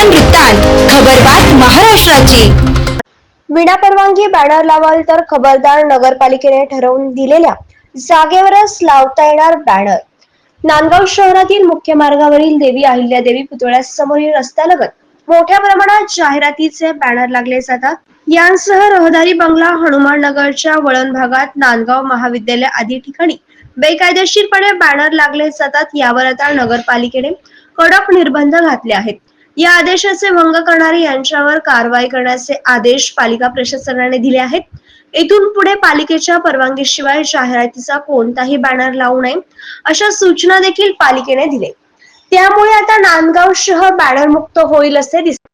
ताजा वृत्तांत खबरबात महाराष्ट्राची. विना परवानगी बॅनर लावाल तर खबरदार नगरपालिकेने ठरवून दिलेल्या जागेवरच लावता येणार बॅनर नांदगाव शहरातील मुख्य मार्गावरील देवी अहिल्या देवी पुतळ्यासमोरील रस्त्यालगत मोठ्या प्रमाणात जाहिरातीचे बॅनर लागले जातात. यांसह रहदारी बंगला हनुमान नगरच्या वळण भागात नांदगाव महाविद्यालय आदी ठिकाणी बेकायदेशीरपणे बॅनर लागले जातात. यावर आता नगरपालिकेने कडक निर्बंध घातले आहेत. या आदेशाचे भंग करणारे यांच्यावर कारवाई करण्याचे आदेश पालिका प्रशासनाने दिले आहेत. इथून पुढे पालिकेच्या परवानगीशिवाय जाहिरातीचा कोणताही बॅनर लावू नये अशा सूचना देखील पालिकेने दिले. त्यामुळे आता नांदगाव शहर बॅनर मुक्त होईल असे दिसते.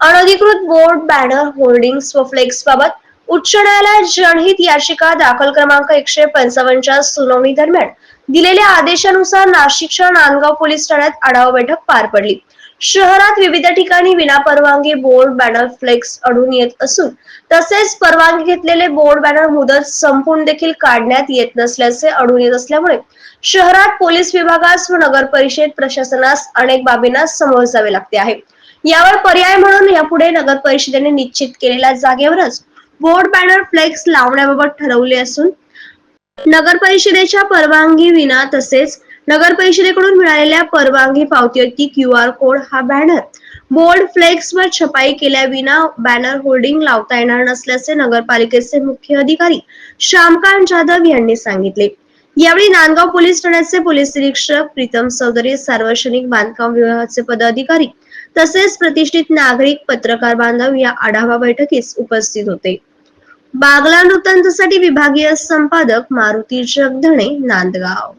अनधिकृत बोर्ड बॅनर होर्डिंग्स व फ्लेक्स बाबत उच्च न्यायालयात जनहित याचिका दाखल क्रमांक एकशे पंचावन्नच्या सुनावणी दरम्यान दिलेल्या आदेशानुसार नाशिकच्या नांदगाव पोलीस ठाण्यात आढावा बैठक पार पडली. शहरात विविध ठिकाणी विनापरवानगी बोर्ड बॅनर फ्लेक्स अडून येत असून तसेच परवानगी घेतलेले बोर्ड बॅनर मुदत संपून देखील काढण्यात येत नसल्याचे अडून येत असल्यामुळे शहरात पोलीस विभागास व नगर परिषद प्रशासनास अनेक बाबींना समोर जावे लागते आहे. यावर पर्याय म्हणून यापुढे नगर परिषदेने निश्चित केलेल्या जागेवरच बोर्ड बॅनर फ्लेक्स लावण्याबाबत ठरवले असून नगर परिषदेच्या परवानगी विना तसेच नगर परिषदेकडून मिळालेल्या परवानगी पावतीवरती क्यू आर कोड हा बॅनर. बोर्ड फ्लेक्स वर छपाई केल्या विना बॅनर होर्डिंग लावता येणार नसल्याचे नगरपालिकेचे मुख्य अधिकारी श्यामकांत जाधव यांनी सांगितले. यावेळी नांदगाव पोलीस ठाण्याचे पोलीस निरीक्षक प्रीतम चौधरी सार्वजनिक बांधकाम विभागाचे पदाधिकारी तसेच प्रतिष्ठित नागरिक पत्रकार बांधव या आढावा बैठकीस उपस्थित होते. बागला वृत्तांतसाठी विभागीय संपादक मारुती जगधणे नांदगाव.